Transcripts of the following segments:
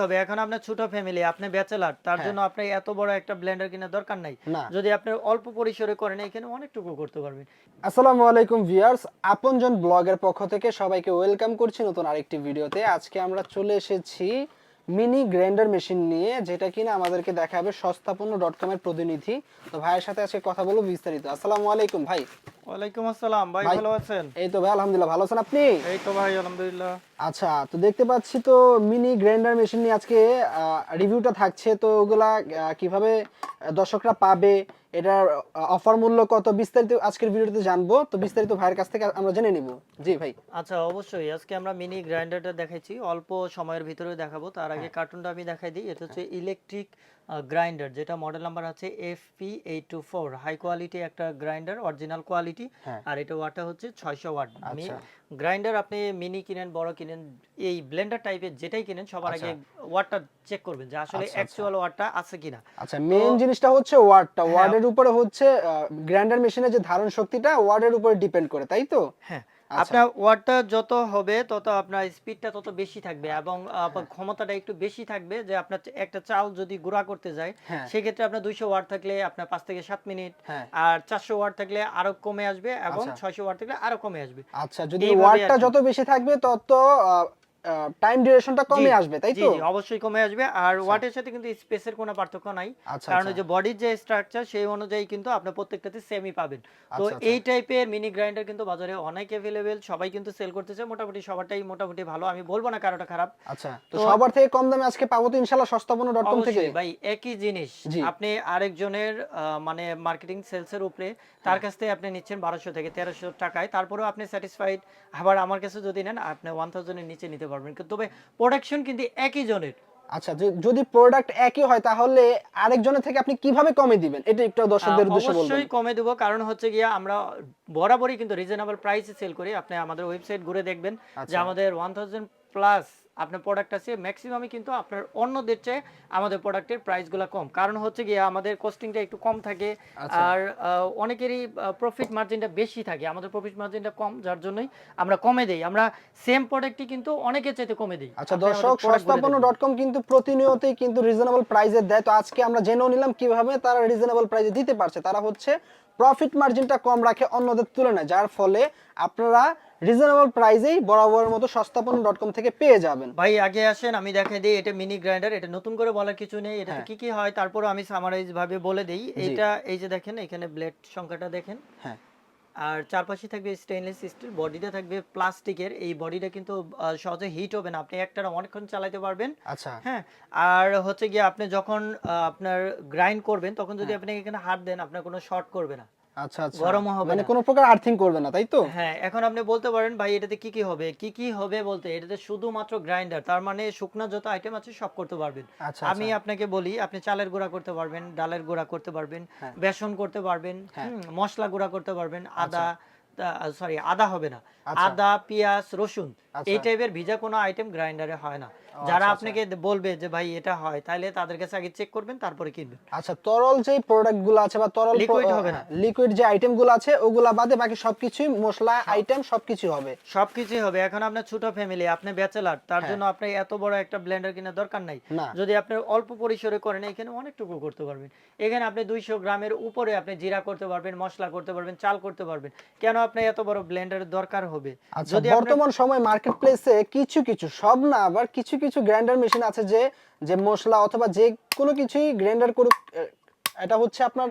হবে। এখন আপনার ছোট ফ্যামিলি আপনি ব্যাচেলার তার হ্যাঁ। জন্য আপনি এত বড় একটা ব্লেন্ডার কেনার দরকার নাই। যদি আপনি অল্প পরিসরে করেন এখানে অনেকটুকু করতে পারবেন। আসসালামু আলাইকুম ভিউয়ার্স আপনজন ব্লগের পক্ষ থেকে সবাইকে ওয়েলকাম করছি নতুন আরেকটি ভিডিওতে আজকে আমরা চলে এসেছি মিনি গ্রাইন্ডার মেশিন নিয়ে যেটা কিনা আমাদেরকে দেখাবে সস্তাপন্ন ডট কমের প্রতিনিধি। তো ভাইয়ের সাথে আজকে কথা বলব বিস্তারিত। আসসালামু আলাইকুম ভাই। ওয়ালাইকুম আসসালাম। ভাই ভালো আছেন? এই তো ভাই আলহামদুলিল্লাহ। ভালো আছেন আপনি? এই তো ভাই আলহামদুলিল্লাহ। আচ্ছা তো দেখতে পাচ্ছি তো মিনি গ্রাইন্ডার মেশিন নিয়ে আজকে রিভিউটা থাকছে। তো ওগুলা কীভাবে দর্শকরা পাবে এটার অফার মূল্য কত? বিস্তারিত আজকের ভিডিওতে জানব। তো বিস্তারিত ভাইয়ের কাছ থেকে আমরা জেনে নিব। জি ভাই। আচ্ছা অবশ্যই। আজকে আমরা মিনি গ্রাইন্ডারটা দেখাইছি। অল্প সময়ের ভিতরে দেখাবো। তার আগে হ্যাঁ। কার্টুনটা আমি দেখাই দিই। এটা হচ্ছে ইলেকট্রিক গ্রাইন্ডার যেটা মডেল নাম্বার আছে F P eight two four high quality একটা গ্রাইন্ডার অরিজিনাল কোয়ালিটি হ্যাঁ। আর এটা ওয়াটটা হচ্ছে ছয়শো ওয়াট আমি আচ্ছা। গ্রাইন্ডার আপনি মিনি কিনেন বড় কিনেন এই ব্লেন্ডার টাইপের যেটাই কিনেন সবার আগে ওয়াটটা চেক করবেন যে আসলে আচ্ছা, আচ্ছা। অ্যাকচুয়াল ওয়াটটা আছে কিনা। আচ্ছা মেইন জিনিসটা হচ্ছে ওয়ার্ডটা হ্যাঁ। ওয়ার্ডের উপরে হচ্ছে গ্রাইন্ডার মেশিনের যে ধারণ শক্তিটা ওয়ার্ডের উপরে ডিপেন্ড করে তাই তো হ্যাঁ আচ্ছা। আপনার ওয়াটটা যত হবে তত আপনার স্পিডটা তত বেশি থাকবে এবং আপনার ক্ষমতাটা একটু বেশি থাকবে যে আপনার একটা চাল যদি গুঁড়া করতে যায় হ্যাঁ। সেক্ষেত্রে আপনার দুইশো ওয়াট থাকলে আপনার পাঁচ থেকে সাত মিনিট হ্যাঁ। আর চারশো ওয়াট থাকলে আরও কমে আসবে এবং আচ্ছা। ছয়শো ওয়াট থাকলে আরও কমে আসবে আচ্ছা যদি ওয়ার্ডটা যত বেশি থাকবে তত টাইম ডিউরেশনটা কমে আসবে তাই তো? জি, অবশ্যই কমে আসবে। আর ওয়াটের সাথে কিন্তু স্পেসের কোনো পার্থক্য নাই। আচ্ছা, কারণ আচ্ছা। যে বডির যে স্ট্রাকচার সেই অনুযায়ী কিন্তু আপনার প্রত্যেকটাতে সেমই পাবেন। তো আচ্ছা, আচ্ছা। এই টাইপের মিনি গ্রাইন্ডার কিন্তু বাজারে অনেক অ্যাভেলেবেল সবাই কিন্তু সেল করতেছে। মোটামুটি সবারটাই মোটামুটি ভালো। আমি বলব না কারোটা খারাপ। আচ্ছা তো সবার থেকে কম দামে আজকে পাবো তো ইনশাআল্লাহ কম থেকে। ভাই একই জিনিস। আপনি আরেকজনের মানে মার্কেটিং সেলস এর উপরে তার কাছ থেকে আপনি নিচ্ছেন বারোশো থেকে তেরোশো টাকায়। তারপরেও আপনি স্যাটিসফাইড আবার আমার কাছে যদি নেন আপনি ওয়ান থাউজেন্ডের নিচে নিতে পারবেন তবে প্রোডাকশন কিন্তু একই জনের। আচ্ছা যদি প্রোডাক্ট একই হয় তাহলে আরেকজনের থেকে আপনি কীভাবে কমে দিবেন? এটা একটু দর্শকদের উদ্দেশ্যে বলবেন। অবশ্যই কমে দেব কারণ হচ্ছে গিয়া আমরা বরাবরই কিন্তু রিজনেবল প্রাইসে সেল করি। আপনি আমাদের ওয়েবসাইট ঘুরে দেখবেন যে আচ্ছা। আমাদের ওয়ান থাউজেন্ড প্লাস আপনার প্রোডাক্ট আছে ম্যাক্সিমামই কিন্তু আপনার অন্যদের চেয়ে আমাদের প্রোডাক্টের প্রাইসগুলো কম। কারণ হচ্ছে গিয়ে আমাদের কস্টিংটা একটু কম থাকে আচ্ছা। আর অনেকেরই প্রফিট মার্জিনটা বেশি থাকে। আমাদের প্রফিট মার্জিনটা কম যার জন্যই আমরা কমে দেই। আমরা সেম প্রোডাক্টই কিন্তু অনেকের চাইতে কমে দিই। আচ্ছা দর্শক সস্তাপন্ন ডট কম কিন্তু প্রতিনিয়তই কিন্তু রিজনেবল প্রাইসে দেয়। তো আজকে আমরা জেনেও নিলাম কীভাবে তারা রিজনেবল প্রাইসে দিতে পারছে। তারা হচ্ছে প্রফিট মার্জিনটা কম রাখে অন্যদের তুলনায় যার ফলে আপনারা রিজনেবল প্রাইসেই বরাবরের মতো সস্তাপন্ন ডট কম থেকে পেয়ে যাবেন। ভাই আগে আসেন আমি দেখাই দিই এটা মিনি গ্রাইন্ডার এটা নতুন করে বলার কিছু নেই এটাতে হ্যাঁ। কি কি হয় তারপর আমি সামারাইজ ভাবে বলে দেই। এটা এই যে দেখেন এখানে ব্লেড সংখ্যাটা দেখেন। হ্যাঁ। আর চারপাশে থাকবে স্টেইনলেস স্টিল বডিটা থাকবে প্লাস্টিকের এই বডিটা কিন্তু সহজে হিট হবে না। আপনি একটানা অনেকক্ষণ চালাতে পারবেন। আচ্ছা। হ্যাঁ আর হচ্ছে গিয়ে আপনি যখন আপনার গ্রাইন্ড করবেন তখন হ্যাঁ। যদি আপনি এখানে হাত দেন আপনার কোনো শর্ট করবে না। আচ্ছা আচ্ছা। গরমও হবে মানে কোনো প্রকার আর্থিং করবে না তাই তো? হ্যাঁ এখন আপনি বলতে পারেন ভাই এটাতে কি কি হবে? কি কি হবে বলতে এটাতে শুধুমাত্র গ্রাইন্ডার তার মানে শুকনা যত আইটেম আছে সব করতে পারবেন। আচ্ছা আমি আপনাকে বলি আপনি চালের গুঁড়া করতে পারবেন ডালের গুঁড়া করতে পারবেন হ্যাঁ। বেসন করতে পারবেন হ্যাঁ। মশলা গুঁড়া করতে পারবেন আদা সরি আদা হবে না। আচ্ছা। আদা পেঁয়াজ রসুন আচ্ছা। এই টাইপের ভিজা কোনো আইটেম গ্রাইন্ডারে হয় না। আচ্ছা, যারা আচ্ছা। আপনাকে বলবে যে ভাই এটা হয় তাহলে তাদের কাছে আগে চেক করবেন তারপরে কিনবেন। আচ্ছা তরল যে প্রোডাক্টগুলো আছে বা তরল Liquid হবে না। লিকুইড যে আইটেমগুলো আছে ওগুলা বাদে বাকি সবকিছুই মশলা আইটেম সবকিছু হবে। সবকিছুই হবে। এখন আপনার ছোট ফ্যামিলি আপনি ব্যাচেলার তার হ্যাঁ। জন্য আপনার এত বড় একটা ব্লেন্ডার কেনার দরকার নাই। যদি আপনি অল্প পরিসরে করেন এখানে অনেকটুকু করতে পারবেন। এখানে আপনি দুইশো গ্রামের উপরে আপনি জিরা করতে পারবেন মশলা করতে পারবেন চাল করতে পারবেন। কেন আপনার এত বড় ব্লেন্ডারের দরকার হবে? আচ্ছা যদি বর্তমান সময় মার্কেট প্লেসে কিছু কিছু সব না আবার কিছু কিছু গ্রাইন্ডার মেশিন আছে যে যে মশলা অথবা যে কোনো কিছুই গ্রাইন্ডার করুক এটা হচ্ছে আপনার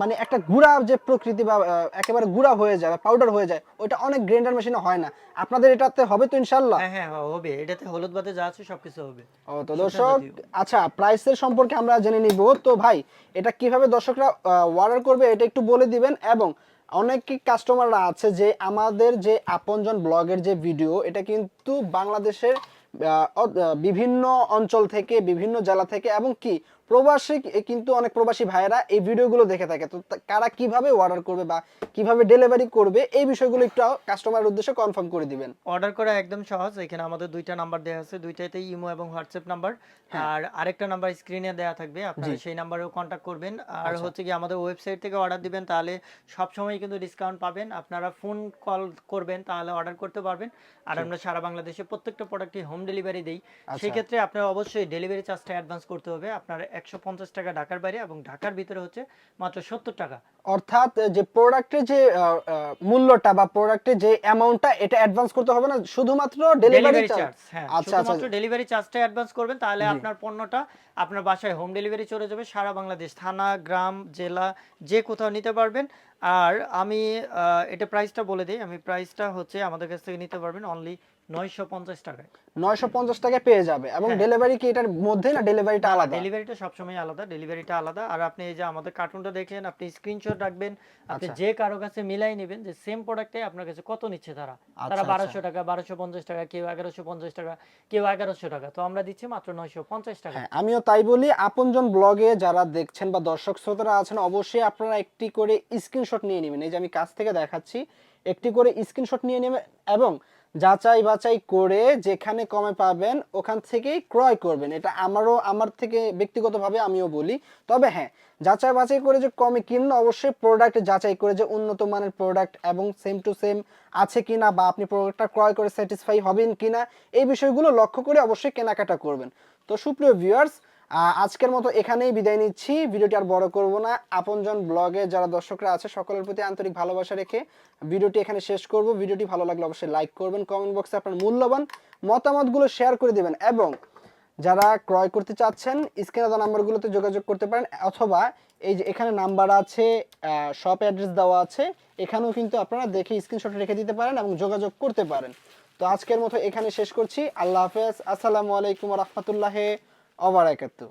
মানে একটা গুঁড়া যে প্রকৃতি বা একেবারে গুঁড়া হয়ে যায় পাউডার হয়ে যায় ওইটা অনেক গ্রাইন্ডার মেশিনে হয় না। আপনাদের এটাতে হবে তো ইনশাল্লাহ হ্যাঁ হ্যাঁ হবে। এটাতে হলুদ বাতে যা আছে সবকিছু হবে। ও তো দর্শক আচ্ছা প্রাইসের সম্পর্কে আমরা জেনে নিব। তো ভাই এটা কীভাবে দর্শকরা অর্ডার করবে এটা একটু বলে দিবেন এবং অনেক কাস্টমাররা আছে যে আমাদের যে আপনজন ব্লগের যে ভিডিও এটা কিন্তু বাংলাদেশের বিভিন্ন অঞ্চল থেকে বিভিন্ন জেলা থেকে এবং কি প্রবাসী কিন্তু অনেক প্রবাসী ভাইয়েরা এই ভিডিওগুলো দেখে থাকে। তো কারা কীভাবে অর্ডার করবে বা কীভাবে ডেলিভারি করবে এই বিষয়গুলো একটু কাস্টমারের উদ্দেশ্যে কনফার্ম করে দিবেন। অর্ডার করা একদম সহজ। এখানে আমাদের দুইটা নাম্বার দেওয়া আছে। দুইটাতেই ইমো এবং হোয়াটসঅ্যাপ নাম্বার আর আরেকটা নাম্বার স্ক্রিনে দেওয়া থাকবে। আপনারা সেই নাম্বারেও কন্ট্যাক্ট করবেন। আর হচ্ছে কি আমাদের ওয়েবসাইট থেকে অর্ডার দিবেন তাহলে সব সময় কিন্তু ডিসকাউন্ট পাবেন। আপনারা ফোন কল করবেন তাহলে অর্ডার করতে পারবেন। আর আমরা সারা বাংলাদেশে প্রত্যেকটা প্রোডাক্টই হোম ডেলিভারি দেই। আচ্ছা। সেই ক্ষেত্রে আপনার অবশ্যই ডেলিভারি চার্জটা অ্যাডভান্স করতে হবে। আপনার একশো পঞ্চাশ টাকা ঢাকার বাইরে এবং ঢাকার ভিতরে হচ্ছে মাত্র সত্তর টাকা। অর্থাৎ যে প্রোডাক্টের যে মূল্যটা বা প্রোডাক্টের যে অ্যামাউন্টটা এটা অ্যাডভান্স করতে হবে না? শুধুমাত্র ডেলিভারি ডেলিভারি চার্জ হ্যাঁ আচ্ছা আচ্ছা। শুধুমাত্র ডেলিভারি চার্জটা অ্যাডভান্স করবেন তাহলে আপনার পণ্যটা আপনার বাসায় হোম ডেলিভারি চলে যাবে সারা বাংলাদেশ। থানা গ্রাম জেলা যে কোথাও নিতে পারবেন। আর আমি এটা প্রাইসটা বলে দিই আমি প্রাইসটা হচ্ছে আমাদের কাছ থেকে নিতে পারবেন অনলি নয়শো পঞ্চাশ টাকায়। নয়শো পঞ্চাশ টাকায় পেয়ে যাবে। এবং হ্যাঁ। ডেলিভারি কি এটার মধ্যে না ডেলিভারিটা আলাদা? ডেলিভারিটা সবসময় আলাদা ডেলিভারিটা আলাদা। আর আপনি এই যে আমাদের কার্টুনটা দেখেন আপনি স্ক্রিনশট রাখবেন আপনি আচ্ছা। যে কারও কাছে মিলাই নেবেন যে সেম প্রোডাক্টে আপনার কাছে কত নিচ্ছে তারা? তারা আচ্ছা। বারোশো টাকা বারোশো পঞ্চাশ টাকা কেউ এগারোশো পঞ্চাশ টাকা কেউ এগারোশো টাকা। তো আমরা দিচ্ছি মাত্র নয়শো পঞ্চাশ টাকা। হ্যাঁ আমিও তাই বলি। আপনজন ব্লগে যারা দেখছেন বা দর্শক শ্রোতারা আছেন অবশ্যই আপনারা একটি করে স্ক্রিনশট নিয়ে নেবেন। এই যে আমি কাছ থেকে দেখাচ্ছি একটি করে স্ক্রিনশট নিয়ে নেবেন এবং যাচাই বাছাই করে যেখানে কমে পাবেন, ওখান থেকেই ক্রয় করবেন। এটা আমারও, আমার থেকে ব্যক্তিগতভাবে আমিও বলি। তবে হ্যাঁ যাচাই বাছাই করে যে কমে কিনলে অবশ্যই প্রোডাক্ট যাচাই করে যে উন্নত মানের প্রোডাক্ট এবং সেম টু সেম আছে কিনা বা আপনি প্রোডাক্টটা ক্রয় করে স্যাটিসফাই হবেন কিনা, এই বিষয়গুলো লক্ষ্য করে অবশ্যই কেনাকাটা করবেন। তো সুপ্রিয় ভিউয়ার্স আজকের মতো এখানেই বিদায় নিচ্ছি। ভিডিওটি আর বড় করব না। আপনজন ব্লগে যারা দর্শকরা আছে, সকলের প্রতি আন্তরিক ভালোবাসা রেখে ভিডিওটি এখানে শেষ করব। ভিডিওটি ভালো লাগলে অবশ্যই লাইক করবেন কমেন্ট বক্সে আপনার মূল্যবান মতামতগুলো শেয়ার করে দিবেন এবং যারা ক্রয় করতে চাচ্ছেন, স্ক্রিনে দেওয়া নাম্বারগুলোতে যোগাযোগ করতে পারেন অথবা এই যে এখানে নাম্বার আছে শপ অ্যাড্রেস দেওয়া আছে, এখানেও কিন্তু আপনারা দেখে স্ক্রিনশট রেখে দিতে পারেন এবং যোগাযোগ করতে পারেন। তো আজকের মতো এখানে শেষ করছি। আল্লাহ হাফেজ। আসসালামু আলাইকুম রহমতুল্লাহ অবরাকাতু